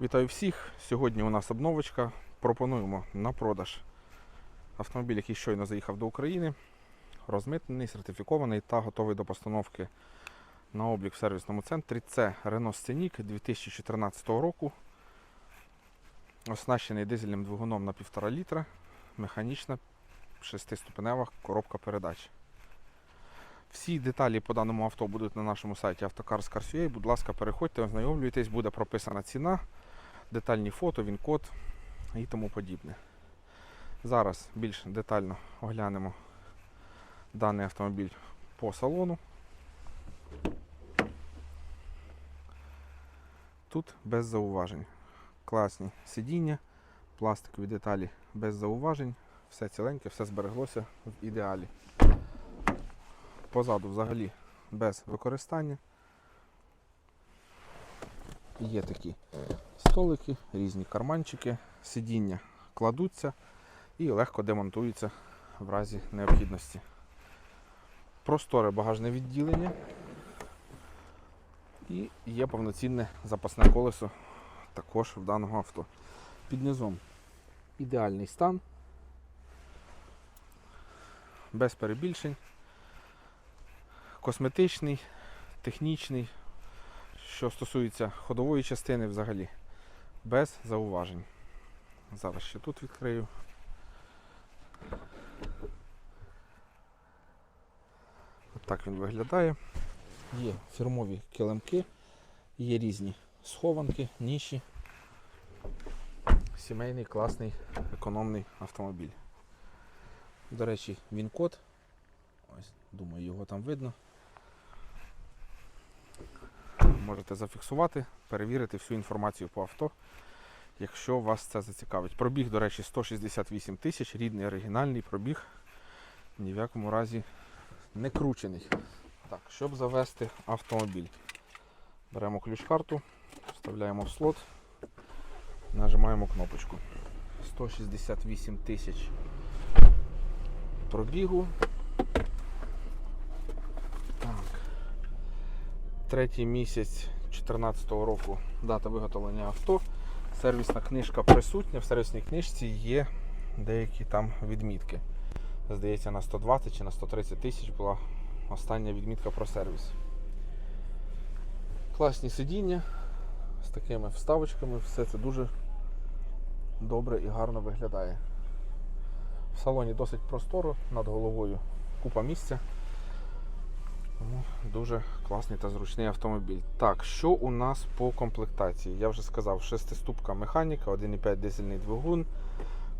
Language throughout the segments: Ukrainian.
Вітаю всіх! Сьогодні у нас обновочка. Пропонуємо на продаж автомобіль, який щойно заїхав до України, розмитнений, сертифікований та готовий до постановки на облік в сервісному центрі. Це Renault Scenic 2014 року. Оснащений дизельним двигуном на 1,5 літра, механічна 6-ступенева коробка передач. Всі деталі по даному авто будуть на нашому сайті Автокарс.ua. Будь ласка, переходьте, ознайомлюйтесь, буде прописана ціна, детальні фото, він-код і тому подібне. Зараз більш детально оглянемо даний автомобіль по салону. Тут без зауважень. Класні сидіння, пластикові деталі без зауважень, все ціленьке, все збереглося в ідеалі. Позаду взагалі без використання. Є такі столики, різні карманчики, сидіння кладуться і легко демонтуються в разі необхідності. Просторе багажне відділення і є повноцінне запасне колесо також в даного авто. Під низом ідеальний стан, без перебільшень косметичний, технічний, що стосується ходової частини взагалі, без зауважень. Зараз ще тут відкрию. От так він виглядає. Є фірмові килимки, є різні схованки, ніші. Сімейний, класний, економний автомобіль. До речі, він код. Ось, думаю, його там видно. Можете зафіксувати, перевірити всю інформацію по авто, якщо вас це зацікавить. Пробіг, до речі, 168 тисяч, рідний оригінальний пробіг. Ні в якому разі не кручений. Так, щоб завести автомобіль. Беремо ключ-карту, вставляємо в слот, нажимаємо кнопочку. 168 тисяч пробігу. Третій місяць 2014 року дата виготовлення авто. Сервісна книжка присутня. В сервісній книжці є деякі там відмітки. Здається, на 120 чи на 130 тисяч була остання відмітка про сервіс. Класні сидіння з такими вставочками, все це дуже добре і гарно виглядає. В салоні досить просторо, над головою купа місця. Тому дуже класний та зручний автомобіль. Так, що у нас по комплектації? Я вже сказав, шестиступка механіка, 1,5 дизельний двигун,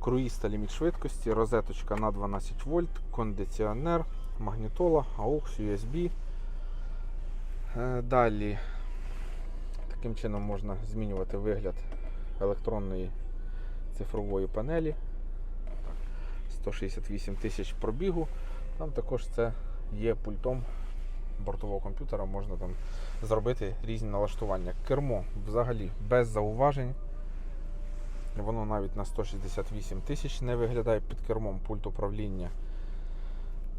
круїз та ліміт швидкості, розеточка на 12 вольт, кондиціонер, магнітола, AUX, USB. Е, Далі таким чином можна змінювати вигляд електронної цифрової панелі. 168 тисяч пробігу. Там також це є пультом бортового комп'ютера, можна там зробити різні налаштування. Кермо взагалі без зауважень. Воно навіть на 168 тисяч не виглядає під кермом пульт управління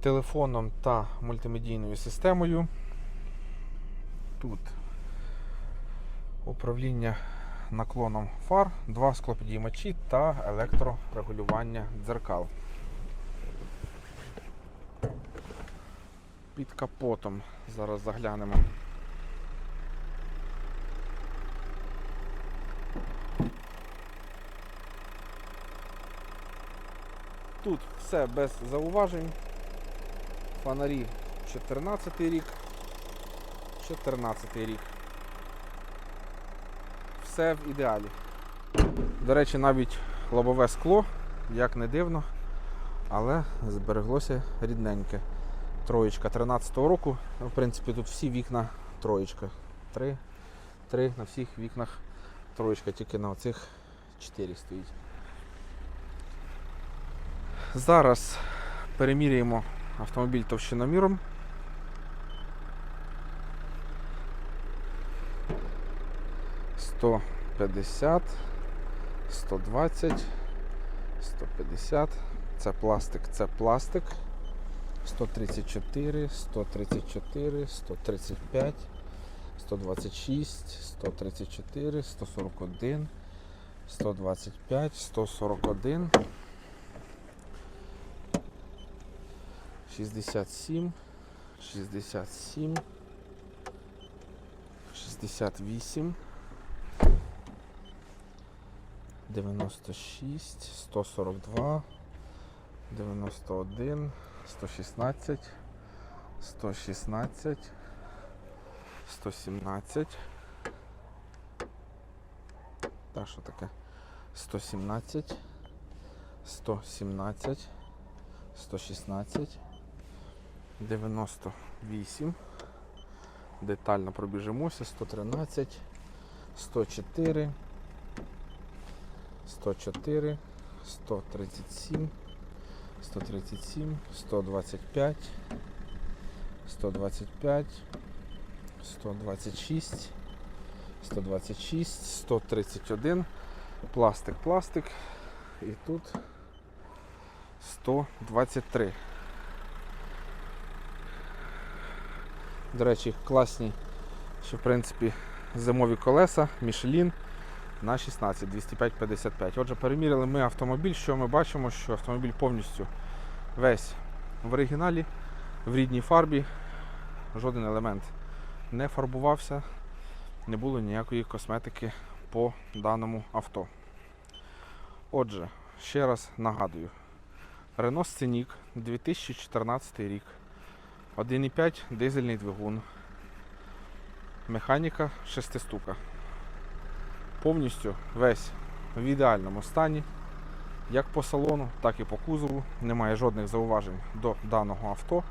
телефоном та мультимедійною системою. Тут управління наклоном фар, два склопідіймачі та електрорегулювання дзеркал. Під капотом зараз заглянемо. Тут все без зауважень. Фонарі 14 рік. 14 рік. Все в ідеалі. До речі, навіть лобове скло, як не дивно, але збереглося рідненьке. Троєчка 13-го року. Ну, В принципі, тут всі вікна троєчка. Три, три на всіх вікнах троєчка, тільки на оцих 4 стоїть. Зараз переміряємо автомобіль товщиноміром. Сто п'ятдесят, сто двадцять, сто п'ятдесят. Це пластик, це пластик. 134, 134, 135, 126, 134, 141, 125, 141, 67, 67, 68, 96, 142, 91, 116, 116, 117. Так, що таке? 117, 117, 116, 98. Детально пробіжимося. 113, 104, 104, 137, 137, 125, 125, 126, 126, 131, пластик, пластик. І тут 123. До речі, класні, що в принципі зимові колеса, Michelin на 16, 205-55. Отже, переміряли ми автомобіль, що ми бачимо, що автомобіль повністю весь в оригіналі, в рідній фарбі, жоден елемент не фарбувався, не було ніякої косметики по даному авто. Отже, ще раз нагадую: Renault Scenic 2014 рік, 1,5 дизельний двигун, механіка шестистука. Повністю весь в ідеальному стані, як по салону, так і по кузову. Немає жодних зауважень до даного авто.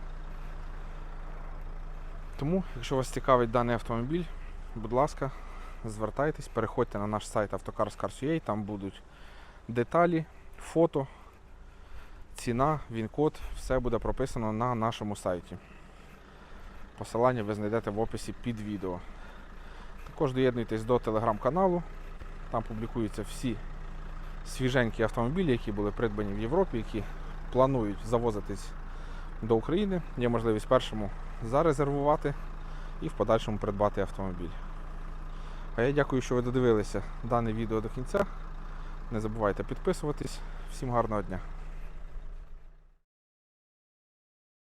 Тому, якщо вас цікавить даний автомобіль, будь ласка, звертайтесь, переходьте на наш сайт Автокарс.ua, там будуть деталі, фото, ціна, він-код, все буде прописано на нашому сайті. Посилання ви знайдете в описі під відео. Також доєднуйтесь до телеграм-каналу. Там публікуються всі свіженькі автомобілі, які були придбані в Європі, які планують завозитись до України. Є можливість першому зарезервувати і в подальшому придбати автомобіль. А я дякую, що ви додивилися дане відео до кінця. Не забувайте підписуватись. Всім гарного дня!